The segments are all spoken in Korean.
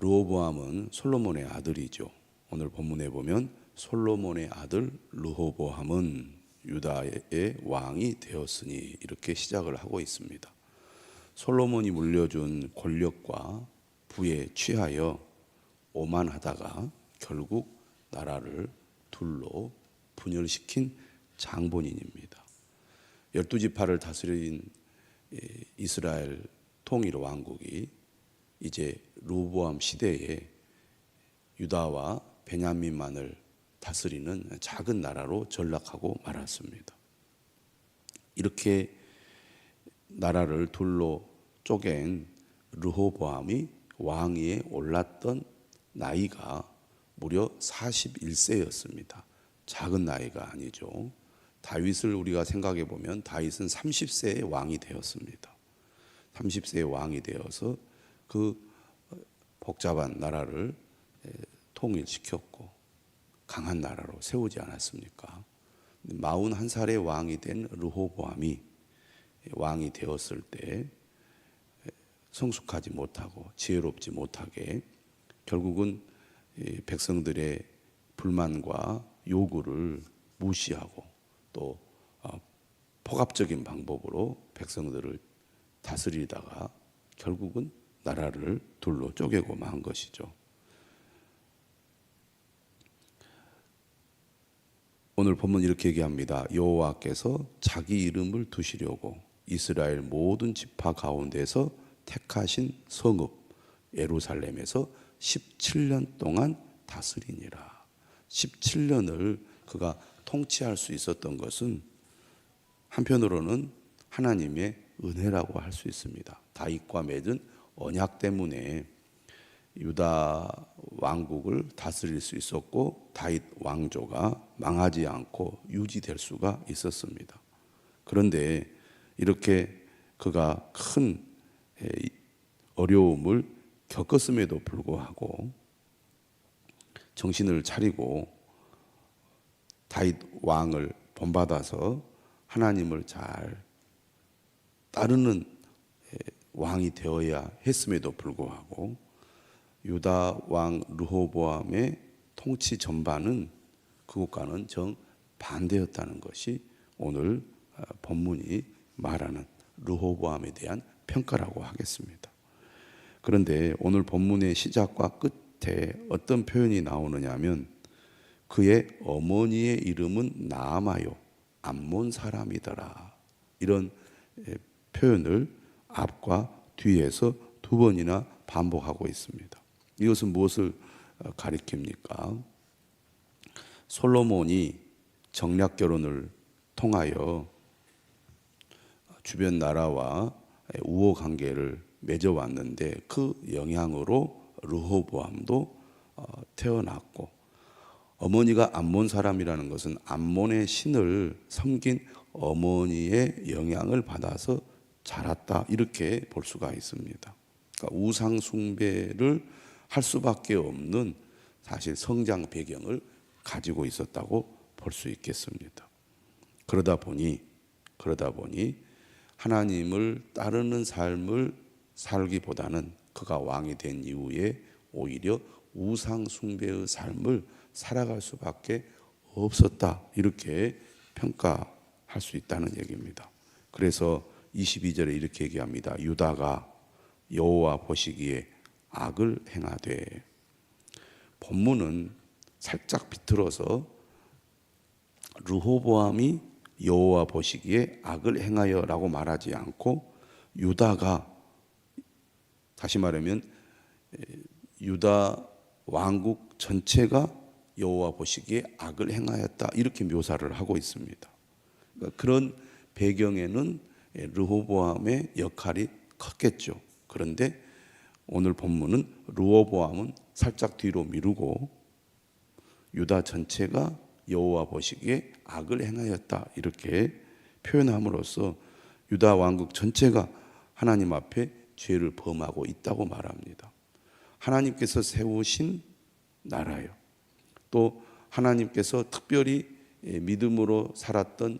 르호보암은 솔로몬의 아들이죠. 오늘 본문에 보면 솔로몬의 아들 르호보암은 유다의 왕이 되었으니 이렇게 시작을 하고 있습니다. 솔로몬이 물려준 권력과 부에 취하여 오만하다가 결국 나라를 둘로 분열시킨 장본인입니다. 열두 지파를 다스린 예, 이스라엘 통일 왕국이 이제 루보암 시대에 유다와 베냐민만을 다스리는 작은 나라로 전락하고 말았습니다. 이렇게 나라를 둘로 쪼갠 르호보암이 왕위에 올랐던 나이가 무려 41세였습니다. 작은 나이가 아니죠. 다윗을 우리가 생각해 보면 다윗은 30세에 왕이 되었습니다. 30세에 왕이 되어서 그 복잡한 나라를 통일시켰고 강한 나라로 세우지 않았습니까? 41살의 왕이 된 르호보암이 왕이 되었을 때 성숙하지 못하고 지혜롭지 못하게 결국은 백성들의 불만과 요구를 무시하고 또 어, 폭압적인 방법으로 백성들을 다스리다가 결국은 나라를 둘로 쪼개고 만 것이죠. 오늘 본문 이렇게 얘기합니다. 여호와께서 자기 이름을 두시려고 이스라엘 모든 지파 가운데서 택하신 성읍 예루살렘에서 17년 동안 다스리니라. 17년을 그가 통치할 수 있었던 것은 한편으로는 하나님의 은혜라고 할 수 있습니다. 다윗과 맺은 언약 때문에 유다 왕국을 다스릴 수 있었고 다윗 왕조가 망하지 않고 유지될 수가 있었습니다. 그런데 이렇게 그가 큰 어려움을 겪었음에도 불구하고 정신을 차리고 다윗 왕을 본받아서 하나님을 잘 따르는 왕이 되어야 했음에도 불구하고 유다 왕 르호보암의 통치 전반은 그것과는 정 반대였다는 것이 오늘 어, 본문이 말하는 르호보암에 대한 평가라고 하겠습니다. 그런데 오늘 본문의 시작과 끝에 어떤 표현이 나오느냐면 그의 어머니의 이름은 나아마요 암몬 사람이더라 이런 표현을 앞과 뒤에서 두 번이나 반복하고 있습니다. 이것은 무엇을 어, 가리킵니까? 솔로몬이 정략 결혼을 통하여 주변 나라와 우호 관계를 맺어왔는데 그 영향으로 르호보암도 어, 태어났고 어머니가 암몬 사람이라는 것은 암몬의 신을 섬긴 어머니의 영향을 받아서 자랐다 이렇게 볼 수가 있습니다. 그러니까 우상 숭배를 할 수밖에 없는 사실 성장 배경을 가지고 있었다고 볼 수 있겠습니다. 그러다 보니 그러다 보니 하나님을 따르는 삶을 살기보다는 그가 왕이 된 이후에 오히려 우상 숭배의 삶을 살아갈 수밖에 없었다. 이렇게 평가할 수 있다는 얘기입니다. 그래서 22절에 이렇게 얘기합니다. 유다가 여호와 보시기에 악을 행하되 본문은 살짝 비틀어서 르호보암이 여호와 보시기에 악을 행하여라고 말하지 않고 유다가 다시 말하면 유다 왕국 전체가 여호와 보시기에 악을 행하였다 이렇게 묘사를 하고 있습니다. 그러니까 그런 배경에는 르호보암의 역할이 컸겠죠. 그런데 오늘 본문은 르호보암은 살짝 뒤로 미루고 유다 전체가 여호와 보시기에 악을 행하였다 이렇게 표현함으로써 유다 왕국 전체가 하나님 앞에 죄를 범하고 있다고 말합니다. 하나님께서 세우신 나라요. 또 하나님께서 특별히 믿음으로 살았던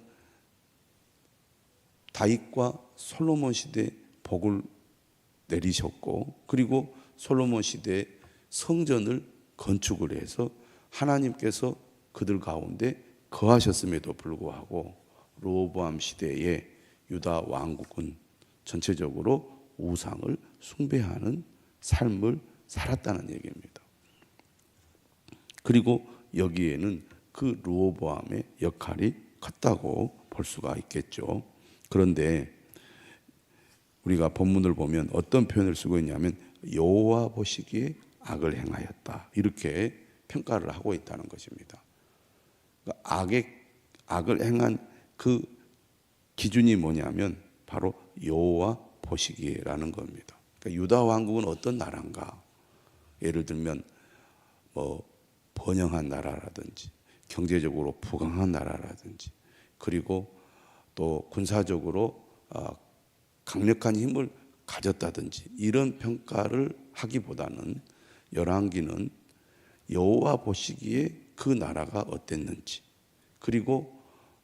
다윗과 솔로몬 시대 복을 내리셨고 그리고 솔로몬 시대 성전을 건축을 해서 하나님께서 그들 가운데 거하셨음에도 불구하고 로보암 시대에 유다 왕국은 전체적으로 우상을 숭배하는 삶을 살았다는 얘기입니다. 그리고 여기에는 그 루오보암의 역할이 컸다고 볼 수가 있겠죠. 그런데 우리가 본문을 보면 어떤 표현을 쓰고 있냐면 여호와 보시기에 악을 행하였다 이렇게 평가를 하고 있다는 것입니다. 그러니까 악의 악을 행한 그 기준이 뭐냐면 바로 여호와 보시기에라는 겁니다. 그러니까 유다 왕국은 어떤 나라인가? 예를 들면 뭐 번영한 나라라든지 경제적으로 부강한 나라라든지 그리고 또 군사적으로 아, 강력한 힘을 가졌다든지 이런 평가를 하기보다는 열왕기는 여호와 보시기에 그 나라가 어땠는지 그리고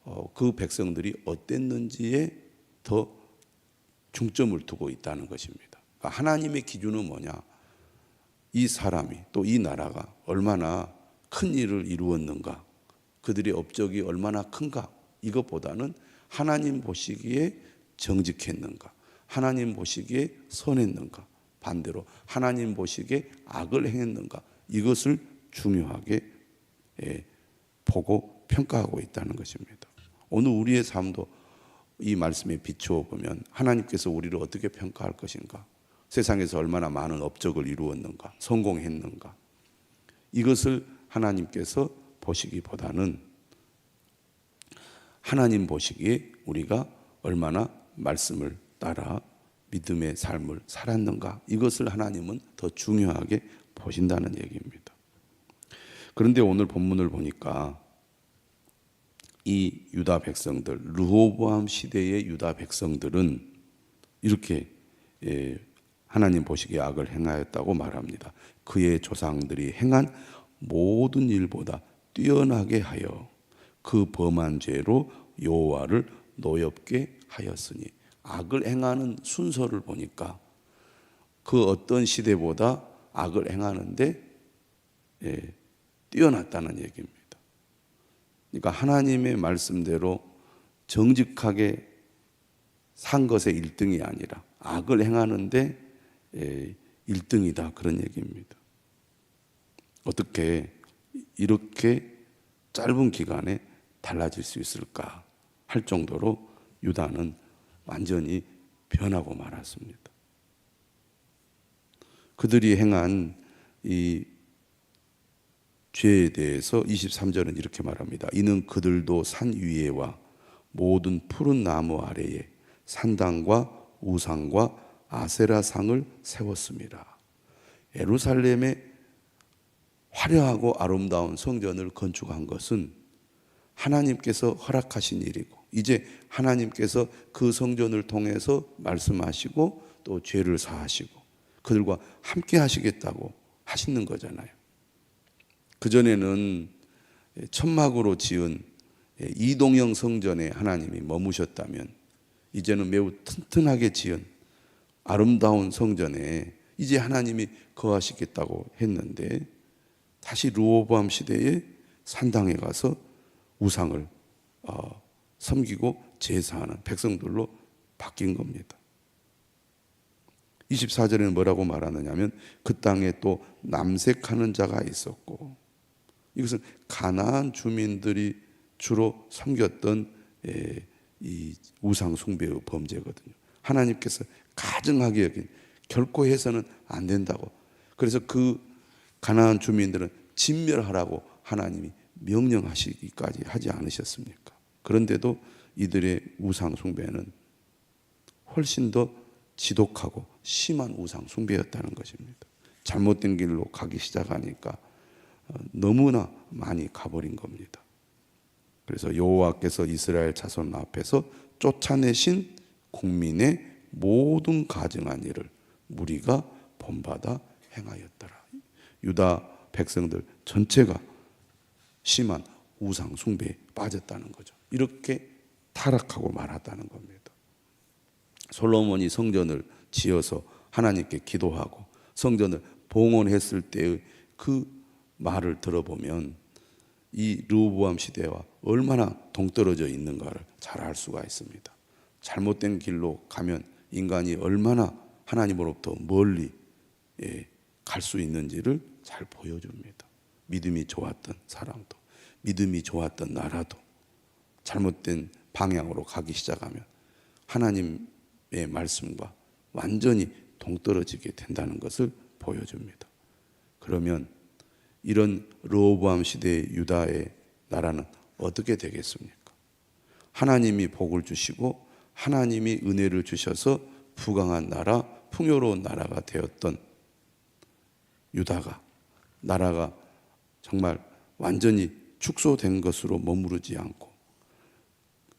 어, 그 백성들이 어땠는지에 더 중점을 두고 있다는 것입니다. 그러니까 하나님의 기준은 뭐냐? 이 사람이 또 이 나라가 얼마나 큰 일을 이루었는가, 그들의 업적이 얼마나 큰가 이것보다는 하나님 보시기에 정직했는가, 하나님 보시기에 선했는가, 반대로 하나님 보시기에 악을 행했는가 이것을 중요하게 예, 보고 평가하고 있다는 것입니다. 오늘 우리의 삶도 이 말씀에 비추어 보면 하나님께서 우리를 어떻게 평가할 것인가? 세상에서 얼마나 많은 업적을 이루었는가? 성공했는가? 이것을 하나님께서 보시기보다는 하나님 보시기에 우리가 얼마나 말씀을 따라 믿음의 삶을 살았는가? 이것을 하나님은 더 중요하게 보신다는 얘기입니다. 그런데 오늘 본문을 보니까 이 유다 백성들 르호보암 시대의 유다 백성들은 이렇게 예, 하나님 보시기에 악을 행하였다고 말합니다. 그의 조상들이 행한 모든 일보다 뛰어나게 하여 그 범한 죄로 여호와를 노엽게 하였으니 악을 행하는 순서를 보니까 그 어떤 시대보다 악을 행하는데 예, 뛰어났다는 얘기입니다. 그러니까 하나님의 말씀대로 정직하게 산 것의 1등이 아니라 악을 행하는데 1등이다 그런 얘기입니다. 어떻게 이렇게 짧은 기간에 달라질 수 있을까 할 정도로 유다는 완전히 변하고 말았습니다. 그들이 행한 이 죄에 대해서 23절은 이렇게 말합니다. 이는 그들도 산 위에와 모든 푸른 나무 아래에 산당과 우상과 아세라상을 세웠습니다. 예루살렘에 화려하고 아름다운 성전을 건축한 것은 하나님께서 허락하신 일이고 이제 하나님께서 그 성전을 통해서 말씀하시고 또 죄를 사하시고 그들과 함께 하시겠다고 하시는 거잖아요. 그전에는 천막으로 지은 이동형 성전에 하나님이 머무셨다면 이제는 매우 튼튼하게 지은 아름다운 성전에 이제 하나님이 거하시겠다고 했는데 다시 루오보암 시대에 산당에 가서 우상을 어, 섬기고 제사하는 백성들로 바뀐 겁니다. 24절에는 뭐라고 말하느냐면 그 땅에 또 남색하는 자가 있었고 이것은 가나안 주민들이 주로 섬겼던 예, 이 우상 숭배의 범죄거든요. 하나님께서 가증하게 여긴 결코 해서는 안 된다고. 그래서 그 가나안 주민들은 진멸하라고 하나님이 명령하시기까지 하지 않으셨습니까? 그런데도 이들의 우상 숭배는 훨씬 더 지독하고 심한 우상 숭배였다는 것입니다. 잘못된 길로 가기 시작하니까 어, 너무나 많이 가버린 겁니다. 그래서 여호와께서 이스라엘 자손 앞에서 쫓아내신 국민의 모든 가증한 일을 무리가 본받아 행하였더라. 유다 백성들 전체가 심한 우상 숭배에 빠졌다는 거죠. 이렇게 타락하고 말았다는 겁니다. 솔로몬이 성전을 지어서 하나님께 기도하고 성전을 봉헌했을 때의 그 말을 들어보면 이 르호보암 시대와 얼마나 동떨어져 있는가를 잘 알 수가 있습니다. 잘못된 길로 가면 인간이 얼마나 하나님으로부터 멀리 예, 갈수 있는지를 잘 보여줍니다. 믿음이 좋았던 사람도, 믿음이 좋았던 나라도 잘못된 방향으로 가기 시작하면 하나님의 말씀과 완전히 동떨어지게 된다는 것을 보여줍니다. 그러면 이런 르호보암 시대의 유다의 나라는 어떻게 되겠습니까? 하나님이 복을 주시고 하나님이 은혜를 주셔서 부강한 나라, 풍요로운 나라가 되었던 유다가 나라가 정말 완전히 축소된 것으로 머무르지 않고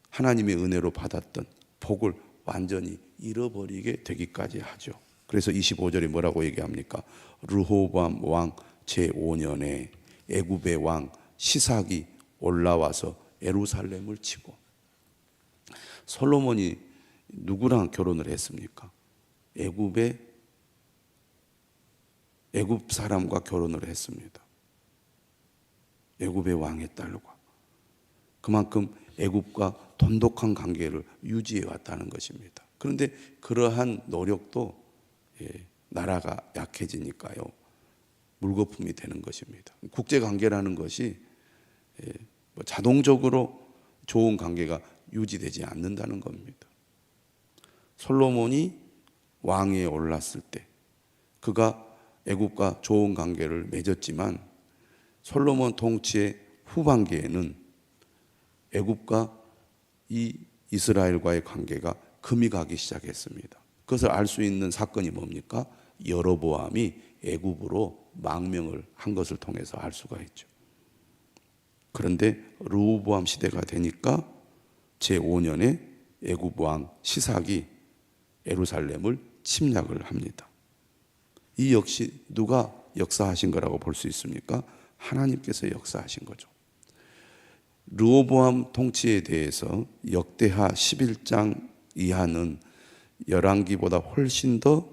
하나님의 은혜로 받았던 복을 완전히 잃어버리게 되기까지 하죠. 그래서 25절에 뭐라고 얘기합니까? 르호밤 왕 제5년에 애굽의 왕 시삭이 올라와서 예루살렘을 치고 솔로몬이 누구랑 결혼을 했습니까? 애굽의 애굽 사람과 결혼을 했습니다. 애굽의 왕의 딸과 그만큼 애굽과 돈독한 관계를 유지해 왔다는 것입니다. 그런데 그러한 노력도 예, 나라가 약해지니까요 물거품이 되는 것입니다. 국제 관계라는 것이 예, 뭐 자동적으로 좋은 관계가 유지되지 않는다는 겁니다. 솔로몬이 왕위에 올랐을 때 그가 애굽과 좋은 관계를 맺었지만 솔로몬 통치의 후반기에는 애굽과 이 이스라엘과의 관계가 금이 가기 시작했습니다. 그것을 알 수 있는 사건이 뭡니까? 여로보암이 애굽으로 망명을 한 것을 통해서 알 수가 있죠. 그런데 르호보암 시대가 되니까 제 5년에 애굽 왕 시삭이 예루살렘을 침략을 합니다. 이 역시 누가 역사하신 거라고 볼 수 있습니까? 하나님께서 역사하신 거죠. 르호보암 통치에 대해서 역대하 11장 이하는 열왕기보다 훨씬 더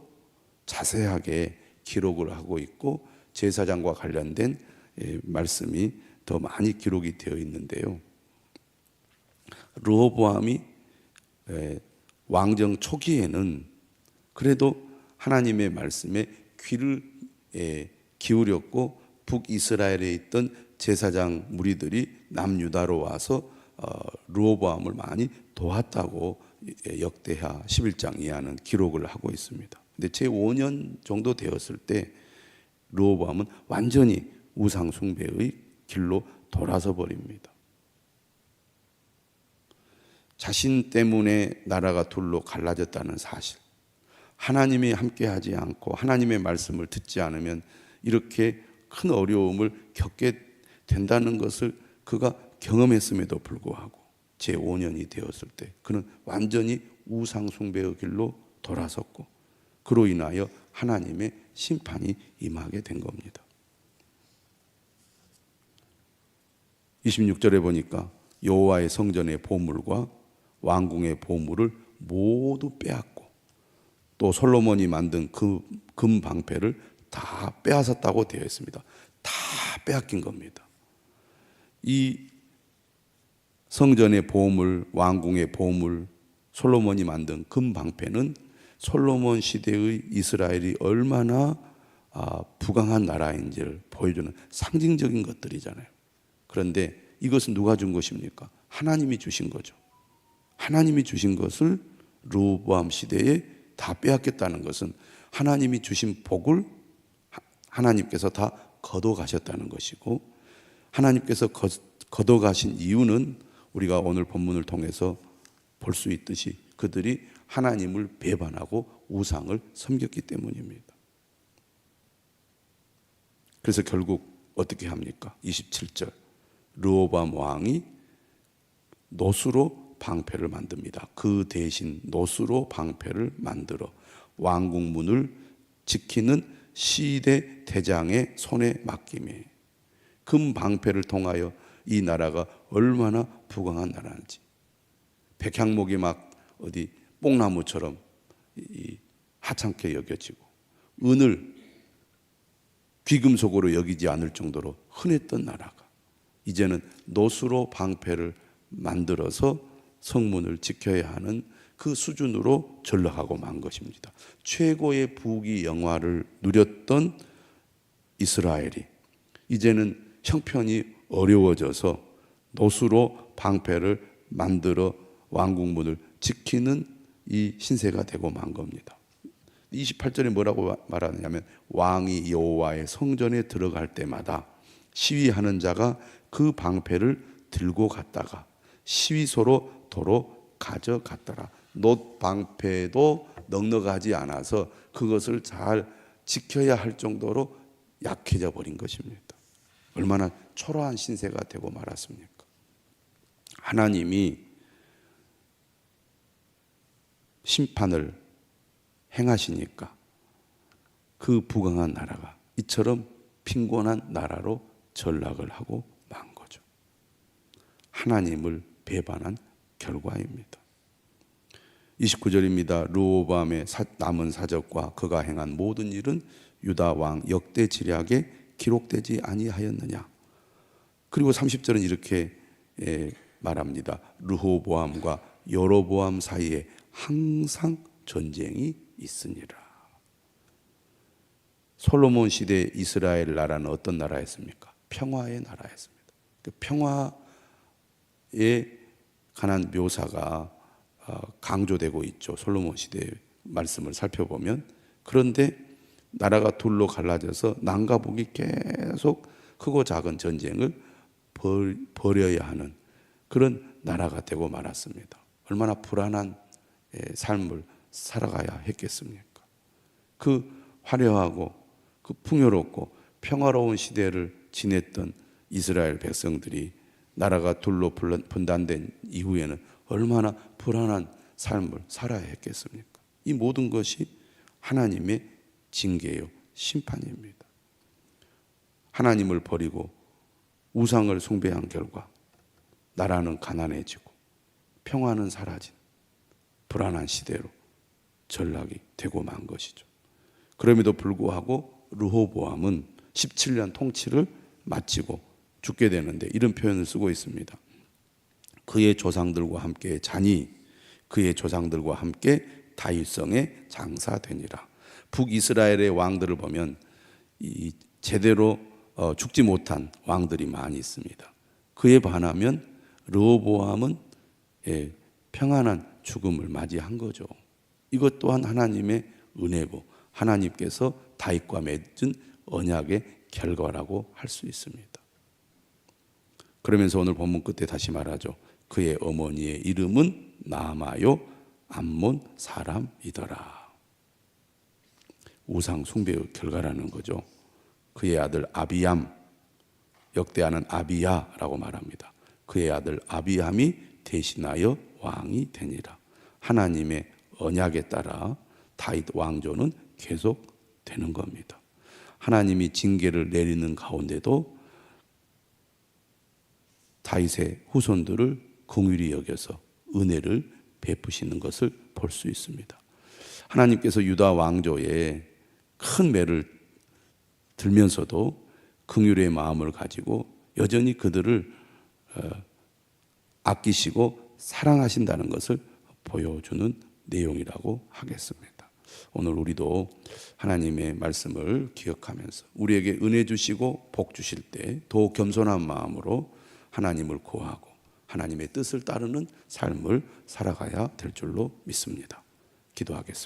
자세하게 기록을 하고 있고 제사장과 관련된 예, 말씀이 더 많이 기록이 되어 있는데요. 르호보암이 예, 왕정 초기에는 그래도 하나님의 말씀에 귀를 예, 기울였고 북이스라엘에 있던 제사장 무리들이 남유다로 와서 어, 르호보암을 많이 도왔다고 역대하 11장 이하는 기록을 하고 있습니다. 근데 제 5년 정도 되었을 때 르호보암은 완전히 우상 숭배의 길로 돌아서 버립니다. 자신 때문에 나라가 둘로 갈라졌다는 사실. 하나님이 함께하지 않고 하나님의 말씀을 듣지 않으면 이렇게 큰 어려움을 겪게 된다는 것을 그가 경험했음에도 불구하고 제 5년이 되었을 때 그는 완전히 우상 숭배의 길로 돌아섰고 그로 인하여 하나님의 심판이 임하게 된 겁니다. 26절에 보니까 여호와의 성전의 보물과 왕궁의 보물을 모두 빼앗고 또 솔로몬이 만든 그 금 방패를 다 빼앗았다고 되어 있습니다. 다 빼앗긴 겁니다. 이 성전의 보물, 왕궁의 보물, 솔로몬이 만든 금 방패는 솔로몬 시대의 이스라엘이 얼마나 아, 부강한 나라인지를 보여주는 상징적인 것들이잖아요. 그런데 이것은 누가 준 것입니까? 하나님이 주신 거죠. 하나님이 주신 것을 르보암 시대에 다 빼앗겼다는 것은 하나님이 주신 복을 하나님께서 다 걷어 가셨다는 것이고 하나님께서 걷어 가신 이유는 우리가 오늘 본문을 통해서 볼 수 있듯이 그들이 하나님을 배반하고 우상을 섬겼기 때문입니다. 그래서 결국 어떻게 합니까? 27절. 르호밤 왕이 노수로 방패를 만듭니다. 그 대신 노수로 방패를 만들어 왕궁 문을 지키는 시대 대장의 손에 맡김에 금 방패를 통하여 이 나라가 얼마나 부강한 나라인지. 백향목이 막 어디 뽕나무처럼 하찮게 여겨지고 은을 귀금속으로 여기지 않을 정도로 흔했던 나라가 이제는 노수로 방패를 만들어서 성문을 지켜야 하는 그 수준으로 전락하고 만 것입니다. 최고의 부귀 영화를 누렸던 이스라엘이 이제는 형편이 어려워져서 노수로 방패를 만들어 왕국문을 지키는 이 신세가 되고 만 겁니다. 28절에 뭐라고 말하느냐면 왕이 여호와의 성전에 들어갈 때마다 시위하는 자가 그 방패를 들고 갔다가 시위소로 도로 가져갔더라. 놋 방패도 넉넉하지 않아서 그것을 잘 지켜야 할 정도로 약해져 버린 것입니다. 얼마나 초라한 신세가 되고 말았습니까? 하나님이 심판을 행하시니까 그 부강한 나라가 이처럼 빈곤한 나라로 전락을 하고 만 거죠. 하나님을 배반한 결과입니다. 29절입니다. 르호밤의 남은 사적과 그가 행한 모든 일은 유다 왕 역대 지략에 기록되지 아니하였느냐. 그리고 30절은 이렇게 예, 말합니다. 르호보암과 여로보암 사이에 항상 전쟁이 있으니라. 솔로몬 시대 이스라엘 나라는 어떤 나라였습니까? 평화의 나라였습니다. 그 평화에 관한 묘사가 어, 강조되고 있죠. 솔로몬 시대의 말씀을 살펴보면 그런데 나라가 둘로 갈라져서 남과 북이 계속 크고 작은 전쟁을 벌여야 하는 그런 나라가 되고 말았습니다. 얼마나 불안한 예, 삶을 살아가야 했겠습니까? 그 화려하고 그 풍요롭고 평화로운 시대를 지냈던 이스라엘 백성들이 나라가 둘로 분단된 이후에는 얼마나 불안한 삶을 살아야 했겠습니까? 이 모든 것이 하나님의 징계요, 심판입니다. 하나님을 버리고 우상을 숭배한 결과 나라는 가난해지고 평화는 사라진 불안한 시대로 전락이 되고 만 것이죠. 그럼에도 불구하고 르호보암은 17년 통치를 마치고 죽게 되는데 이런 표현을 쓰고 있습니다. 그의 조상들과 함께 자니 그의 조상들과 함께 다윗성에 장사되니라. 북이스라엘의 왕들을 보면 이 제대로 어, 죽지 못한 왕들이 많이 있습니다. 그에 반하면 르호보암은 예, 평안한 죽음을 맞이한 거죠. 이것 또한 하나님의 은혜고 하나님께서 다윗과 맺은 언약의 결과라고 할 수 있습니다. 그러면서 오늘 본문 끝에 다시 말하죠. 그의 어머니의 이름은 나마요 암몬 사람이더라. 우상 숭배의 결과라는 거죠. 그의 아들 아비암 역대하는 아비야라고 말합니다. 그의 아들 아비함이 대신하여 왕이 되니라. 하나님의 언약에 따라 다윗 왕조는 계속 되는 겁니다. 하나님이 징계를 내리는 가운데도 다윗의 후손들을 긍휼히 여겨서 은혜를 베푸시는 것을 볼 수 있습니다. 하나님께서 유다 왕조에 큰 매를 들면서도 긍휼의 마음을 가지고 여전히 그들을 어, 아끼시고 사랑하신다는 것을 보여주는 내용이라고 하겠습니다. 오늘 우리도 하나님의 말씀을 기억하면서 우리에게 은혜 주시고 복 주실 때더 겸손한 마음으로 하나님을 구하고 하나님의 뜻을 따르는 삶을 살아가야 될 줄로 믿습니다. 기도하겠습니다.